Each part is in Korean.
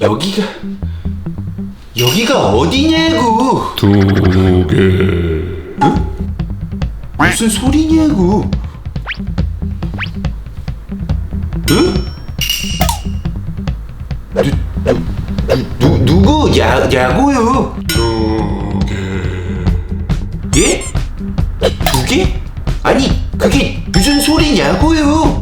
여기가 여기가 어디냐고? 두 개. 무슨 소리냐고? 응? 누, 누, 누, 누구 야, 야구요? 두 개. 예? 두 개? 아니 그게 무슨 소리냐고요?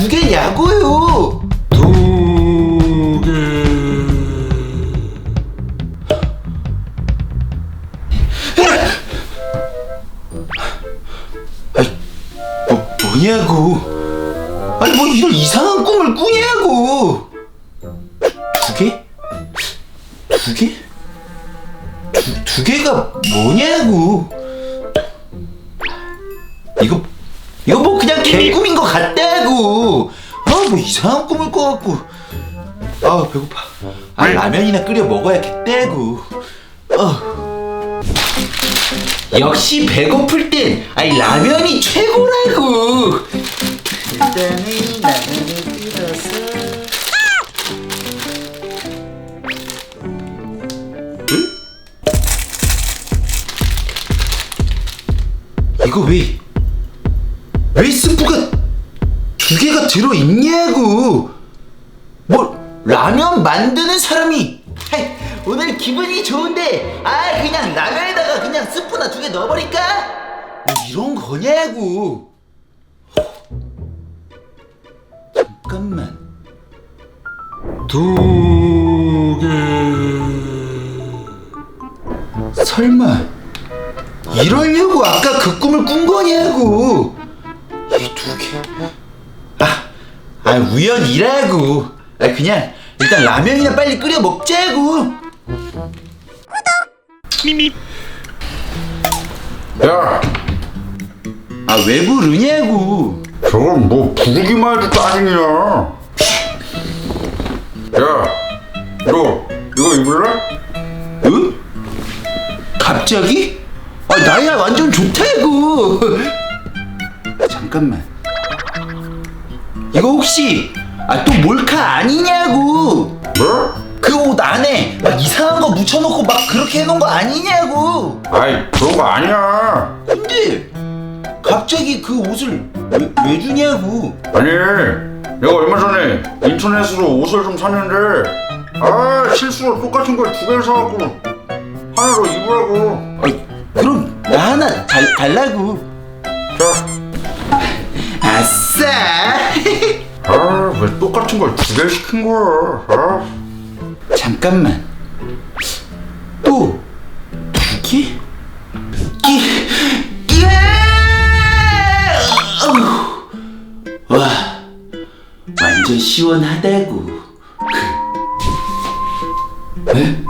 두 개냐고요? 두 개. 아니 뭐, 뭐냐고? 아니 뭐 이런 이상한 꿈을 꾸냐고? 두 개? 두 개? 두, 두 개가 뭐냐고? 이거 이거 뭐 그냥 개꿈인 것. 아 뭐 이상한 꿈을 꿔갖고. 아 배고파. 아 라면이나 끓여 먹어야겠다고. 어. 역시 배고플 땐 아이 라면이 최고라고. 일단은 라면을 끓여서. 응? 이거 왜? 왜 스프가 두 개가 들어 있냐고? 뭐 라면 만드는 사람이 오늘 기분이 좋은데 아 그냥 라면에다가 그냥 스프나 두 개 넣어버릴까? 뭐 이런 거냐고 잠깐만 두 개. 설마 이러려고 아까 그 꿈을 꾼 거냐고 이 두 개. 아, 아 우연이라고. 아 그냥 일단 라면이나 빨리 끓여 먹자고. 야, 아 왜 부르냐고. 저건 뭐 부르기만 해도 짜증이야. 야, 너 이거 입을래? 응? 갑자기? 아 나야 완전 좋다고. 잠깐만. 이거 혹시 아 또 몰카 아니냐고. 뭐? 그 옷 안에 막 이상한 거 묻혀놓고 막 그렇게 해놓은 거 아니냐고. 아이 그런 거 아니야. 근데 갑자기 그 옷을 왜, 왜 주냐고. 아니, 내가 얼마 전에 인터넷으로 옷을 좀 샀는데, 아 실수로 똑같은 걸 두 개를 사갖고 하나로 입으라고. 아이, 그럼 나 하나 달, 달라고. 자, 아싸. 아왜 똑같은 걸 두 개 시킨 거야? 아, 잠깐만. 또 두 개? 끼, 끼. 어휴. 와, 완전 시원하다고. 에?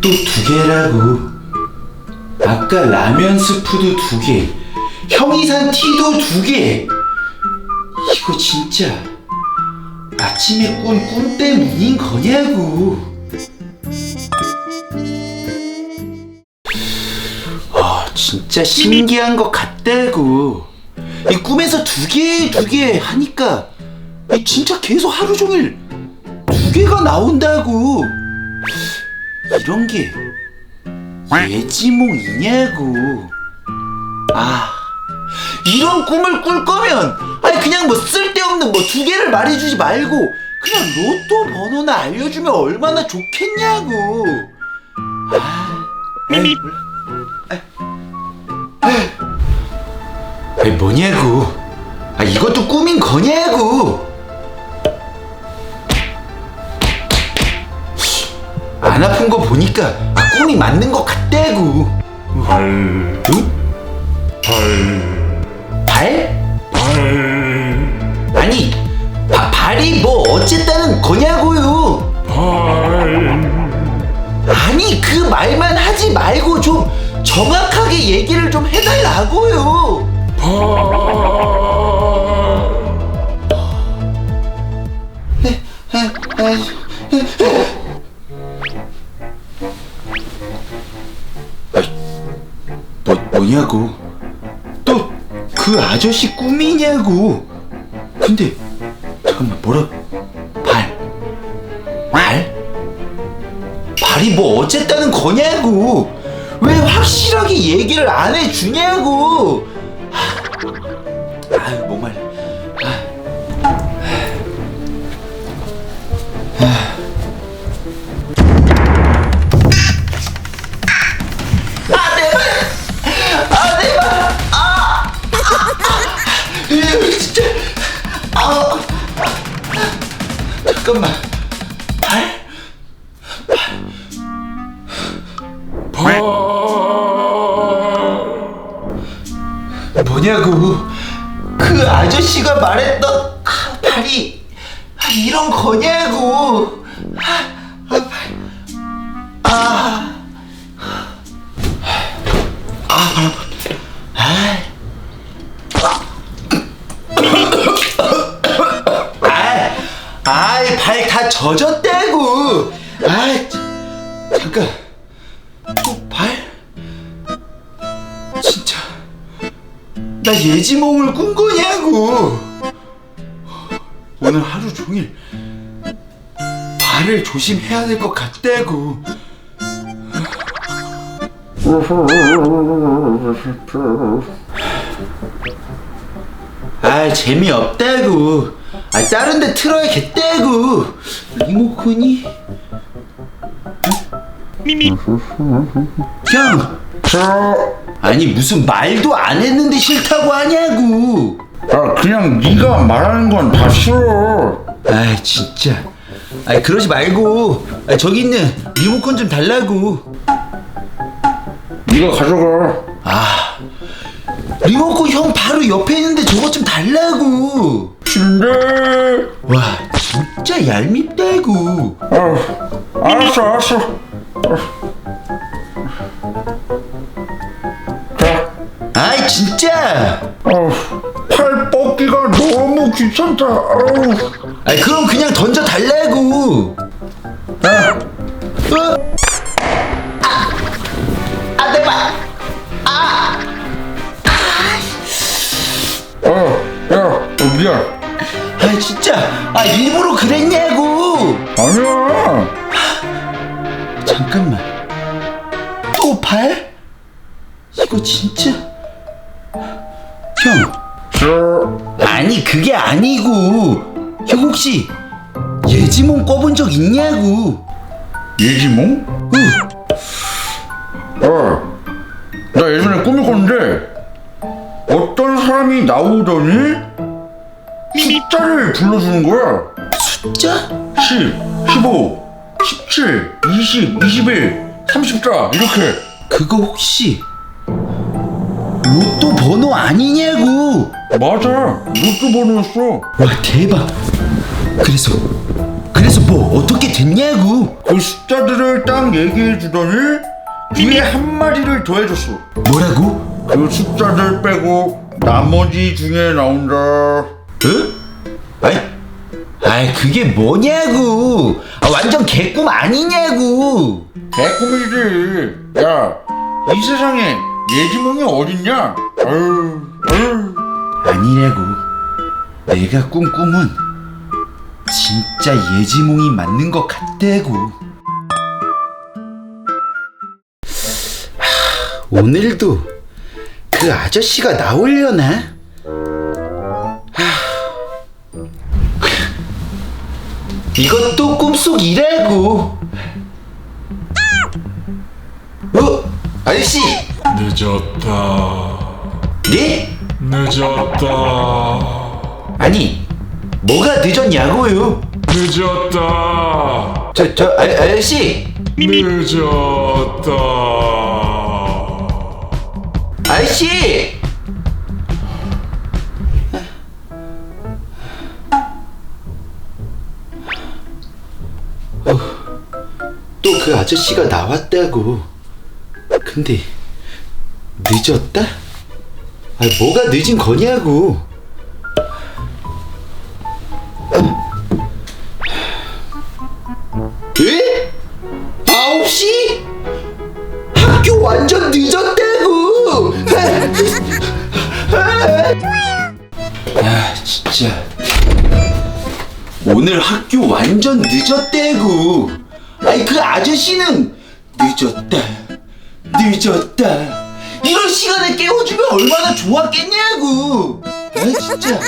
또 두 개라고. 아까 라면 스프도 두 개, 형이 산 티도 두 개. 이거 진짜 아침에 꾼 꿈 때문인 거냐고. 아, 진짜 신기한 것 같다고. 이 꿈에서 두 개, 두 개 하니까 이 진짜 계속 하루 종일 두 개가 나온다고. 이런 게 예지몽이냐고. 아. 이런 꿈을 꿀 거면 아니 그냥 뭐 쓸데없는 뭐 두 개를 말해주지 말고 그냥 로또 번호나 알려주면 얼마나 좋겠냐고. 아, 미미 아이 뭐냐고. 아 이것도 꿈인 거냐고. 안 아픈 거 보니까 아, 꿈이 맞는 것 같다고. 발, 응? 발, 아니 바, 발이 뭐 어쨌다는 거냐고요. 발. 아니 그 말만 하지 말고 좀 정확하게 얘기를 좀 해달라고요. 뭐, 뭐냐고. 또 그 아저씨 꿈이냐고. 근데 잠깐만 뭐라? 발. 발? 발이 뭐 어쨌다는 거냐고. 왜 확실하게 얘기를 안 해주냐고. 하, 아유 그 아저씨가 말했던 아, 발이 아, 이런 거냐고. 아, 아, 발. 아. 아, 발 아파. 아. 아이 발다 젖었다고 아 잠깐 나 예지몽을 꾼 거냐고 오늘 하루 종일 발을 조심해야 될 것 같다고. 아 재미없다고. 아 다른 데 틀어야겠다고. 리모컨이? 형 아니 무슨 말도 안 했는데 싫다고 하냐고. 아 그냥 네가 말하는 건 다 싫어. 아 진짜. 아 그러지 말고. 아, 저기 있는 리모컨 좀 달라고. 네가 가져가. 아 리모컨 형 바로 옆에 있는데 저것 좀 달라고. 근데 와 진짜 얄밉다고 아 알았어 알았어. 자 아이 진짜 어, 팔 뻗기가 너무 귀찮다 아우 아 그럼 그냥 던져 달라고 야 어? 아, 내 발. 어, 야, 어, 미안. 아, 진짜. 아, 일부러 그랬냐고. 아니야. 잠깐만. 또 발? 이거 진짜. 형, 저, 아니, 그게 아니고. 형, 혹시 예지몽 꿔본 적 있냐고. 예지몽? 응. 어, 나 예전에 꿈을 꿨는데 어떤 사람이 나오더니 숫자를 불러주는 거야. 숫자? 10, 15, 17, 20, 21, 30자 이렇게. 그거 혹시 번호 아니냐고. 맞아, 로또 번호였어. 와 대박 그래서 그래서 뭐 어떻게 됐냐고 그 숫자들을 딱 얘기해 주더니 뒤에 한 마디를 더해줬어. 뭐라고? 그 숫자들 빼고 나머지 중에 나온다. 응? 아이 아이 그게 뭐냐고 아, 완전 개꿈 아니냐고 개꿈이지. 야, 이 세상에 예지몽이 어딨냐? 아니냐고 내가 꾼 꿈은 진짜 예지몽이 맞는 것 같다고 하, 오늘도 그 아저씨가 나오려나? 이것도 꿈속이라고. 어? 아저씨! 늦었다. 네? 늦었다. 아니, 뭐가 늦었냐고요? 늦었다. 저, 저, 아, 아저씨! 늦었다. 아저씨! 또 그 아저씨가 나왔다고. 근데 늦었다? 아, 뭐가 늦은 거냐고. 에? 아홉 시? 학교 완전 늦었다고! 야 진짜 오늘 학교 완전 늦었대구 아이 그 아저씨는 늦었다 늦었다 이런 시간에 깨워주면 얼마나 좋았겠냐고. 아 진짜.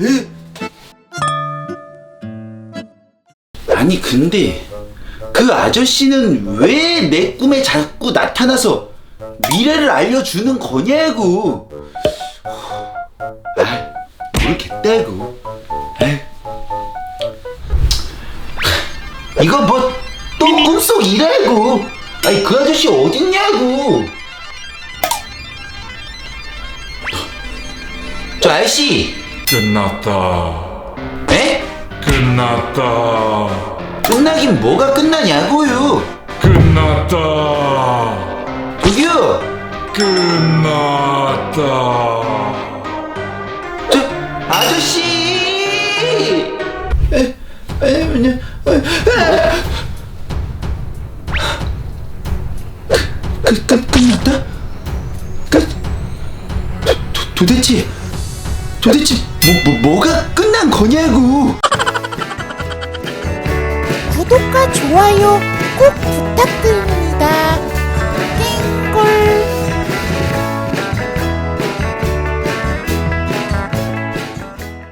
으. 아니 근데 그 아저씨는 왜 내 꿈에 자꾸 나타나서 미래를 알려주는 거냐고. 아 모르겠다고. 아이. 이거 뭐 또 꿈속 일하고? 아니 그 아저씨 어딨냐고 아저씨 끝났다. 에? 끝났다. 끝나긴 뭐가 끝나냐고요 끝났다. 저기요 끝났다. 저 아저씨 에, 에, 뭐냐, 에, 에. 끝, 끝, 끝났다? 끝? 도, 도, 도대체 도대체 뭐, 뭐, 뭐가 끝난 거냐고 구독과 좋아요 꼭 부탁드립니다. 땡골